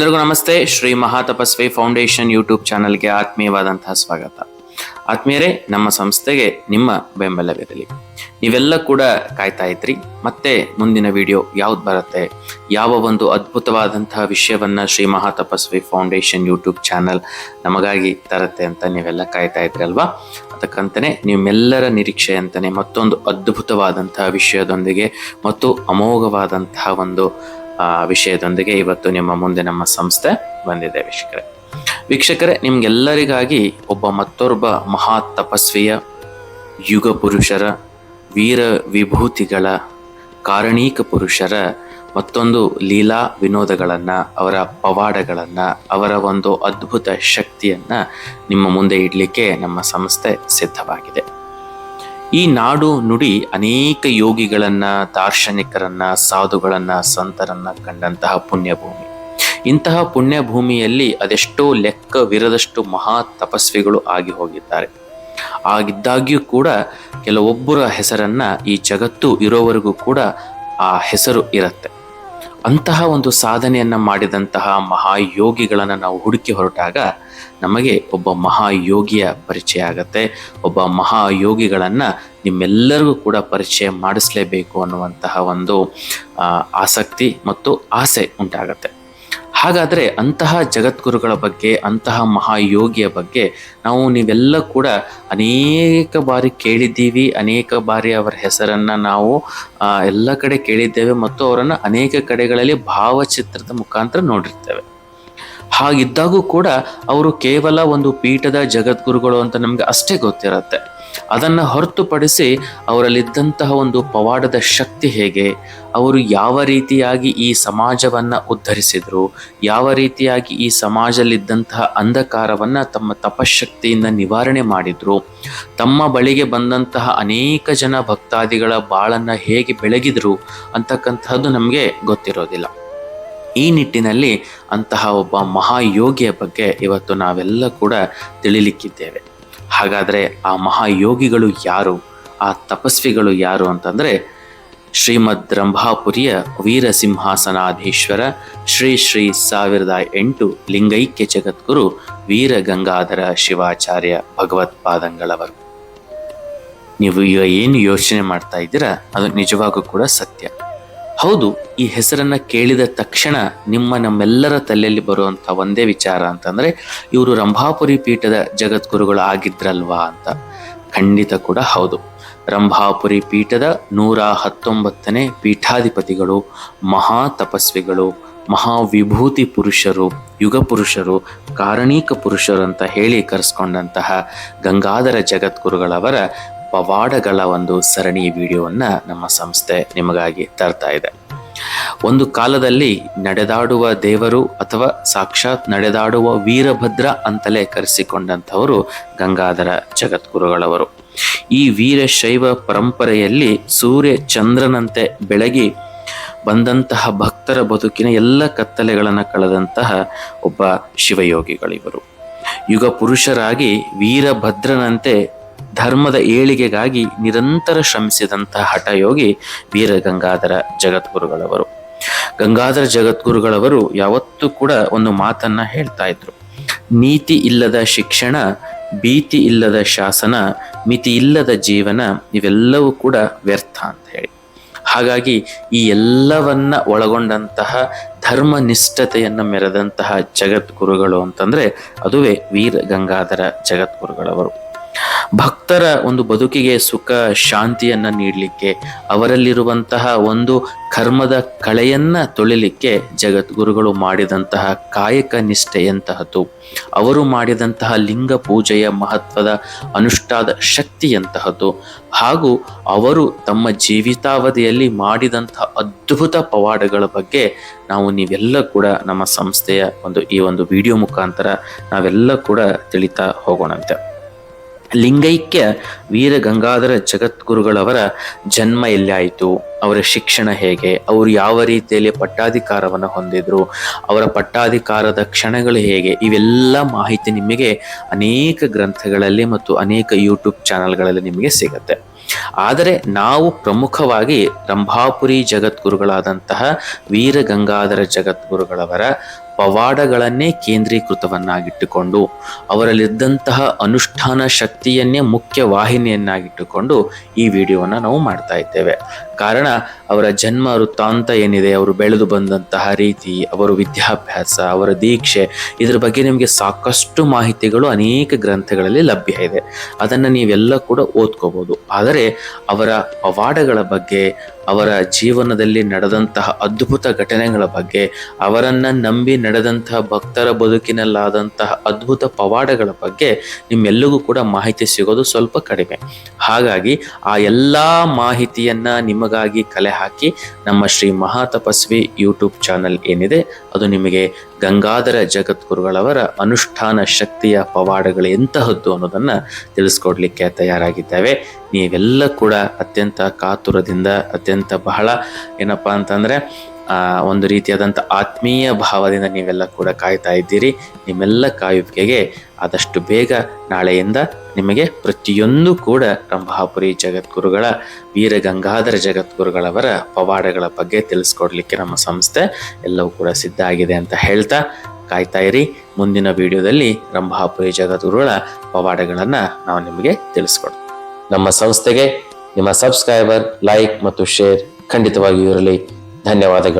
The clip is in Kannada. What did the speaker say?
ಎಲ್ಲರಿಗೂ ನಮಸ್ತೆ. ಶ್ರೀ ಮಹಾತಪಸ್ವಿ ಫೌಂಡೇಶನ್ ಯೂಟ್ಯೂಬ್ ಚಾನಲ್ಗೆ ಆತ್ಮೀಯವಾದಂತಹ ಸ್ವಾಗತ. ಆತ್ಮೀಯರೇ, ನಮ್ಮ ಸಂಸ್ಥೆಗೆ ನಿಮ್ಮ ಬೆಂಬಲವಿರಲಿ. ನೀವೆಲ್ಲ ಕೂಡ ಕಾಯ್ತಾ ಇದ್ರಿ. ಮತ್ತೆ ಮುಂದಿನ ವಿಡಿಯೋ ಯಾವ್ದು ಬರುತ್ತೆ? ಯಾವ ಒಂದು ಅದ್ಭುತವಾದಂತಹ ವಿಷಯವನ್ನ Shri Mahatapasvi foundation YouTube channel ನಮಗಾಗಿ ತರತ್ತೆ ಅಂತ ನೀವೆಲ್ಲ ಕಾಯ್ತಾ ಇದ್ರಿ ಅಲ್ವಾ? ಅದಕ್ಕಂತಾನೆ ನಿಮ್ಮೆಲ್ಲರ ನಿರೀಕ್ಷೆ ಅಂತಾನೆ ಮತ್ತೊಂದು ಅದ್ಭುತವಾದಂತಹ ವಿಷಯದೊಂದಿಗೆ, ಮತ್ತು ಅಮೋಘವಾದಂತಹ ಒಂದು ವಿಷಯದೊಂದಿಗೆ ಇವತ್ತು ನಿಮ್ಮ ಮುಂದೆ ನಮ್ಮ ಸಂಸ್ಥೆ ಬಂದಿದೆ ವೀಕ್ಷಕರೇ. ವೀಕ್ಷಕರೇ, ನಿಮ್ಗೆಲ್ಲರಿಗಾಗಿ ಒಬ್ಬ ಮತ್ತೊಬ್ಬ ಮಹಾ ತಪಸ್ವಿಯ ಯುಗ ಪುರುಷರ, ವೀರ ವಿಭೂತಿಗಳ, ಕಾರಣೀಕ ಪುರುಷರ ಮತ್ತೊಂದು ಲೀಲಾ ವಿನೋದಗಳನ್ನು, ಅವರ ಪವಾಡಗಳನ್ನು, ಅವರ ಒಂದು ಅದ್ಭುತ ಶಕ್ತಿಯನ್ನು ನಿಮ್ಮ ಮುಂದೆ ಇಡಲಿಕ್ಕೆ ನಮ್ಮ ಸಂಸ್ಥೆ ಸಿದ್ಧವಾಗಿದೆ. ಈ ನಾಡು ನುಡಿ ಅನೇಕ ಯೋಗಿಗಳನ್ನ, ದಾರ್ಶನಿಕರನ್ನ, ಸಾಧುಗಳನ್ನ, ಸಂತರನ್ನ ಕಂಡಂತಹ ಪುಣ್ಯಭೂಮಿ. ಇಂತಹ ಪುಣ್ಯಭೂಮಿಯಲ್ಲಿ ಅದೆಷ್ಟೋ ಲೆಕ್ಕವಿರದಷ್ಟು ಮಹಾ ತಪಸ್ವಿಗಳು ಆಗಿ ಹೋಗಿದ್ದಾರೆ. ಆಗಿದ್ದಾಗ್ಯೂ ಕೂಡ ಕೆಲವೊಬ್ಬರ ಹೆಸರನ್ನ ಈ ಜಗತ್ತು ಇರೋವರೆಗೂ ಕೂಡ ಆ ಹೆಸರು ಇರುತ್ತೆ. ಅಂತಹ ಒಂದು ಸಾಧನೆಯನ್ನ ಮಾಡಿದಂತಹ ಮಹಾಯೋಗಿಗಳನ್ನು ನಾವು ಹುಡುಕಿ ಹೊರಟಾಗ ನಮಗೆ ಒಬ್ಬ ಮಹಾಯೋಗಿಯ ಪರಿಚಯ ಆಗತ್ತೆ. ಒಬ್ಬ ಮಹಾಯೋಗಿಗಳನ್ನ ನಿಮ್ಮೆಲ್ಲರಿಗೂ ಕೂಡ ಪರಿಚಯ ಮಾಡಿಸ್ಲೇಬೇಕು ಅನ್ನುವಂತಹ ಒಂದು ಆಸಕ್ತಿ ಮತ್ತು ಆಸೆ ಉಂಟಾಗತ್ತೆ. ಹಾಗಾದ್ರೆ ಅಂತಹ ಜಗದ್ಗುರುಗಳ ಬಗ್ಗೆ, ಅಂತಹ ಮಹಾಯೋಗಿಯ ಬಗ್ಗೆ ನಾವು ನೀವೆಲ್ಲ ಕೂಡ ಅನೇಕ ಬಾರಿ ಕೇಳಿದ್ದೀವಿ, ಅನೇಕ ಬಾರಿ ಅವರ ಹೆಸರನ್ನು ನಾವು ಎಲ್ಲ ಕಡೆ ಕೇಳಿದ್ದೇವೆ ಮತ್ತು ಅವರನ್ನು ಅನೇಕ ಕಡೆಗಳಲ್ಲಿ ಭಾವಚಿತ್ರದ ಮುಖಾಂತರ ನೋಡಿರ್ತೇವೆ. ಹಾಗಿದ್ದಾಗೂ ಕೂಡ ಅವರು ಕೇವಲ ಒಂದು ಪೀಠದ ಜಗದ್ಗುರುಗಳು ಅಂತ ನಮಗೆ ಅಷ್ಟೇ ಗೊತ್ತಿರುತ್ತೆ. ಅದನ್ನು ಹೊರತುಪಡಿಸಿ ಅವರಲ್ಲಿದ್ದಂತಹ ಒಂದು ಪವಾಡದ ಶಕ್ತಿ ಹೇಗೆ? ಅವರು ಯಾವ ರೀತಿಯಾಗಿ ಈ ಸಮಾಜವನ್ನು ಉದ್ಧರಿಸಿದರು? ಯಾವ ರೀತಿಯಾಗಿ ಈ ಸಮಾಜಲ್ಲಿದ್ದಂತಹ ಅಂಧಕಾರವನ್ನು ತಮ್ಮ ತಪಶಕ್ತಿಯಿಂದ ನಿವಾರಣೆ ಮಾಡಿದರು? ತಮ್ಮ ಬಳಿಗೆ ಬಂದಂತಹ ಅನೇಕ ಜನ ಭಕ್ತಾದಿಗಳ ಬಾಳನ್ನು ಹೇಗೆ ಬೆಳಗಿದರು ಅಂತಕ್ಕಂಥದ್ದು ನಮಗೆ ಗೊತ್ತಿರೋದಿಲ್ಲ. ಈ ನಿಟ್ಟಿನಲ್ಲಿ ಅಂತಹ ಒಬ್ಬ ಮಹಾಯೋಗಿಯ ಬಗ್ಗೆ ಇವತ್ತು ನಾವೆಲ್ಲ ಕೂಡ ತಿಳಿಲಿಕ್ಕಿದ್ದೇವೆ. ಹಾಗಾದರೆ ಆ ಮಹಾಯೋಗಿಗಳು ಯಾರು? ಆ ತಪಸ್ವಿಗಳು ಯಾರು ಅಂತಂದರೆ ಶ್ರೀಮದ್ ರಂಭಾಪುರಿಯ ವೀರಸಿಂಹಾಸನಾಧೀಶ್ವರ ಶ್ರೀ ಶ್ರೀ ಸಾವಿರದ ಎಂಟು ಲಿಂಗೈಕ್ಯ ಜಗದ್ಗುರು ವೀರ ಗಂಗಾಧರ ಶಿವಾಚಾರ್ಯ ಭಗವತ್ಪಾದಂಗಳವರು ನೀವು ಈಗ ಏನು ಯೋಚನೆ ಮಾಡ್ತಾ ಇದ್ದೀರಾ? ಅದು ನಿಜವಾಗೂ ಕೂಡ ಸತ್ಯ. ಹೌದು, ಈ ಹೆಸರನ್ನ ಕೇಳಿದ ತಕ್ಷಣ ನಿಮ್ಮ ನಮ್ಮೆಲ್ಲರ ತಲೆಯಲ್ಲಿ ಬರುವಂತ ಒಂದೇ ವಿಚಾರ ಅಂತಂದ್ರೆ, ಇವರು ರಂಭಾಪುರಿ ಪೀಠದ ಜಗದ್ಗುರುಗಳು ಆಗಿದ್ರಲ್ವಾ ಅಂತ. ಖಂಡಿತ ಕೂಡ ಹೌದು. ರಂಭಾಪುರಿ ಪೀಠದ ನೂರ ಹತ್ತೊಂಬತ್ತನೇ ಪೀಠಾಧಿಪತಿಗಳು ಮಹಾ ತಪಸ್ವಿಗಳು ಮಹಾವಿಭೂತಿ ಪುರುಷರು, ಯುಗ ಪುರುಷರು, ಕಾರಣೀಕ ಪುರುಷರು ಅಂತ ಹೇಳಿ ಕರೆಸ್ಕೊಂಡಂತಹ ಗಂಗಾಧರ ಜಗದ್ಗುರುಗಳವರ ಪವಾಡಗಳ ಒಂದು ಸರಣಿ ವಿಡಿಯೋವನ್ನು ನಮ್ಮ ಸಂಸ್ಥೆ ನಿಮಗಾಗಿ ತರ್ತಾ ಇದೆ. ಒಂದು ಕಾಲದಲ್ಲಿ ನಡೆದಾಡುವ ದೇವರು ಅಥವಾ ಸಾಕ್ಷಾತ್ ನಡೆದಾಡುವ ವೀರಭದ್ರ ಅಂತಲೇ ಕರೆಸಿಕೊಂಡಂಥವರು ಗಂಗಾಧರ ಜಗದ್ಗುರುಗಳವರು. ಈ ವೀರಶೈವ ಪರಂಪರೆಯಲ್ಲಿ ಸೂರ್ಯ ಚಂದ್ರನಂತೆ ಬೆಳಗಿ ಬಂದಂತಹ ಭಕ್ತರ ಬದುಕಿನ ಎಲ್ಲ ಕತ್ತಲೆಗಳನ್ನು ಕಳೆದಂತಹ ಒಬ್ಬ ಶಿವಯೋಗಿಗಳಿವರು. ಯುಗ ಪುರುಷರಾಗಿ ವೀರಭದ್ರನಂತೆ ಧರ್ಮದ ಏಳಿಗೆಗಾಗಿ ನಿರಂತರ ಶ್ರಮಿಸಿದಂತಹ ಹಠಯೋಗಿ ವೀರ ಗಂಗಾಧರ ಜಗದ್ಗುರುಗಳವರು. ಗಂಗಾಧರ ಜಗದ್ಗುರುಗಳವರು ಯಾವತ್ತೂ ಕೂಡ ಒಂದು ಮಾತನ್ನ ಹೇಳ್ತಾ ಇದ್ರು. ನೀತಿ ಇಲ್ಲದ ಶಿಕ್ಷಣ, ಭೀತಿ ಇಲ್ಲದ ಶಾಸನ, ಮಿತಿ ಇಲ್ಲದ ಜೀವನ ಇವೆಲ್ಲವೂ ಕೂಡ ವ್ಯರ್ಥ ಅಂತ ಹೇಳಿ. ಹಾಗಾಗಿ ಈ ಎಲ್ಲವನ್ನ ಒಳಗೊಂಡಂತಹ ಧರ್ಮ ನಿಷ್ಠತೆಯನ್ನು ಮೆರೆದಂತಹ ಜಗದ್ಗುರುಗಳು ಅಂತಂದ್ರೆ ಅದುವೇ ವೀರ ಗಂಗಾಧರ ಜಗದ್ಗುರುಗಳವರು. ಭಕ್ತರ ಒಂದು ಬದುಕಿಗೆ ಸುಖ, ಶಾಂತಿಯನ್ನ ನೀಡಲಿಕ್ಕೆ, ಅವರಲ್ಲಿರುವಂತಹ ಒಂದು ಕರ್ಮದ ಕಳೆಯನ್ನ ತೊಳಿಲಿಕ್ಕೆ ಜಗದ್ಗುರುಗಳು ಮಾಡಿದಂತಹ ಕಾಯಕ ನಿಷ್ಠೆಯಂತಹದ್ದು ಅವರು ಮಾಡಿದಂತಹ ಲಿಂಗ ಪೂಜೆಯ ಮಹತ್ವದ ಅನುಷ್ಠಾದ ಶಕ್ತಿಯಂತಹದ್ದು ಹಾಗೂ ಅವರು ತಮ್ಮ ಜೀವಿತಾವಧಿಯಲ್ಲಿ ಮಾಡಿದಂತಹ ಅದ್ಭುತ ಪವಾಡಗಳ ಬಗ್ಗೆ ನಾವು ನೀವೆಲ್ಲ ಕೂಡ ನಮ್ಮ ಸಂಸ್ಥೆಯ ಒಂದು ಈ ಒಂದು ವಿಡಿಯೋ ಮುಖಾಂತರ ನಾವೆಲ್ಲ ಕೂಡ ತಿಳಿತಾ ಹೋಗೋಣಂತೆ. ಲಿಂಗೈಕ್ಯ ವೀರ ಗಂಗಾಧರ ಜಗದ್ಗುರುಗಳವರ ಜನ್ಮ ಎಲ್ಲಾಯಿತು ಅವರ ಶಿಕ್ಷಣ ಹೇಗೆ? ಅವರು ಯಾವ ರೀತಿಯಲ್ಲಿ ಪಟ್ಟಾಧಿಕಾರವನ್ನು ಹೊಂದಿದ್ರು? ಅವರ ಪಟ್ಟಾಧಿಕಾರದ ಕ್ಷಣಗಳು ಹೇಗೆ? ಇವೆಲ್ಲ ಮಾಹಿತಿ ನಿಮಗೆ ಅನೇಕ ಗ್ರಂಥಗಳಲ್ಲಿ ಮತ್ತು ಅನೇಕ ಯೂಟ್ಯೂಬ್ ಚಾನಲ್ಗಳಲ್ಲಿ ನಿಮಗೆ ಸಿಗುತ್ತೆ. ಆದರೆ ನಾವು ಪ್ರಮುಖವಾಗಿ ರಂಭಾಪುರಿ ಜಗದ್ಗುರುಗಳಾದಂತಹ ವೀರ ಗಂಗಾಧರ ಜಗದ್ಗುರುಗಳವರ ಪವಾಡಗಳನ್ನೇ ಕೇಂದ್ರೀಕೃತವನ್ನಾಗಿಟ್ಟುಕೊಂಡು, ಅವರಲ್ಲಿದ್ದಂತಹ ಅನುಷ್ಠಾನ ಶಕ್ತಿಯನ್ನೇ ಮುಖ್ಯ ವಾಹಿನಿಯನ್ನಾಗಿಟ್ಟುಕೊಂಡು ಈ ವಿಡಿಯೋವನ್ನು ನಾವು ಮಾಡ್ತಾ ಇದ್ದೇವೆ. ಕಾರಣ, ಅವರ ಜನ್ಮ ವೃತ್ತಾಂತ ಏನಿದೆ, ಅವರು ಬೆಳೆದು ಬಂದಂತಹ ರೀತಿ, ಅವರ ವಿದ್ಯಾಭ್ಯಾಸ, ಅವರ ದೀಕ್ಷೆ, ಇದರ ಬಗ್ಗೆ ನಿಮಗೆ ಸಾಕಷ್ಟು ಮಾಹಿತಿಗಳು ಅನೇಕ ಗ್ರಂಥಗಳಲ್ಲಿ ಲಭ್ಯ ಇದೆ. ಅದನ್ನು ನೀವೆಲ್ಲ ಕೂಡ ಓದ್ಕೋಬೋದು. ಆದರೆ, ಅವರ ಪವಾಡಗಳ ಬಗ್ಗೆ ಅವರ ಜೀವನದಲ್ಲಿ ನಡೆದಂತಹ ಅದ್ಭುತ ಘಟನೆಗಳ ಬಗ್ಗೆ, ಅವರನ್ನ ನಂಬಿ ನಡೆದಂತಹ ಭಕ್ತರ ಬದುಕಿನಲ್ಲಾದಂತಹ ಅದ್ಭುತ ಪವಾಡಗಳ ಬಗ್ಗೆ ನಿಮ್ಮೆಲ್ಲರಿಗೂ ಕೂಡ ಮಾಹಿತಿ ಸಿಗೋದು ಸ್ವಲ್ಪ ಕಡಿಮೆ. ಹಾಗಾಗಿ ಆ ಎಲ್ಲ ಮಾಹಿತಿಯನ್ನ ನಿಮಗಾಗಿ ಕಲೆ ಹಾಕಿ ನಮ್ಮ ಶ್ರೀ ಮಹಾತಪಸ್ವಿ ಯೂಟ್ಯೂಬ್ ಚಾನಲ್ ಏನಿದೆ, ಅದು ನಿಮಗೆ ಗಂಗಾಧರ ಜಗದ್ಗುರುಗಳವರ ಅನುಷ್ಠಾನ ಶಕ್ತಿಯ ಪವಾಡಗಳು ಎಂತಹದ್ದು ಅನ್ನೋದನ್ನು ತಿಳಿಸ್ಕೊಡ್ಲಿಕ್ಕೆ ತಯಾರಾಗಿದ್ದೇವೆ. ನೀವೆಲ್ಲ ಕೂಡ ಅತ್ಯಂತ ಕಾತುರದಿಂದ ಅತ್ಯಂತ ಬಹಳ ಏನಪ್ಪಾ ಅಂತಂದ್ರೆ ಒಂದು ರೀತಿಯಾದಂಥ ಆತ್ಮೀಯ ಭಾವದಿಂದ ನೀವೆಲ್ಲ ಕೂಡ ಕಾಯ್ತಾ ಇದ್ದೀರಿ. ನಿಮ್ಮೆಲ್ಲ ಕಾಯುವಿಕೆಗೆ ಆದಷ್ಟು ಬೇಗ ನಾಳೆಯಿಂದ ನಿಮಗೆ ಪ್ರತಿಯೊಂದು ಕೂಡ ರಂಭಾಪುರಿ ಜಗದ್ಗುರುಗಳ, ವೀರ ಗಂಗಾಧರ ಜಗದ್ಗುರುಗಳವರ ಪವಾಡಗಳ ಬಗ್ಗೆ ತಿಳಿಸ್ಕೊಡ್ಲಿಕ್ಕೆ ನಮ್ಮ ಸಂಸ್ಥೆ ಎಲ್ಲವೂ ಕೂಡ ಸಿದ್ಧ ಆಗಿದೆ ಅಂತ ಹೇಳ್ತಾ ಕಾಯ್ತಾ ಇರಿ. ಮುಂದಿನ ವಿಡಿಯೋದಲ್ಲಿ ರಂಭಾಪುರಿ ಜಗದ್ಗುರುಗಳ ಪವಾಡಗಳನ್ನು ನಾವು ನಿಮಗೆ ತಿಳಿಸ್ಕೊಡ್ತೀವಿ. ನಮ್ಮ ಸಂಸ್ಥೆಗೆ ನಿಮ್ಮ ಸಬ್ಸ್ಕ್ರೈಬರ್, ಲೈಕ್ ಮತ್ತು ಶೇರ್ ಖಂಡಿತವಾಗಿಯೂ ಇರಲಿ. ಧನ್ಯವಾದಗಳು.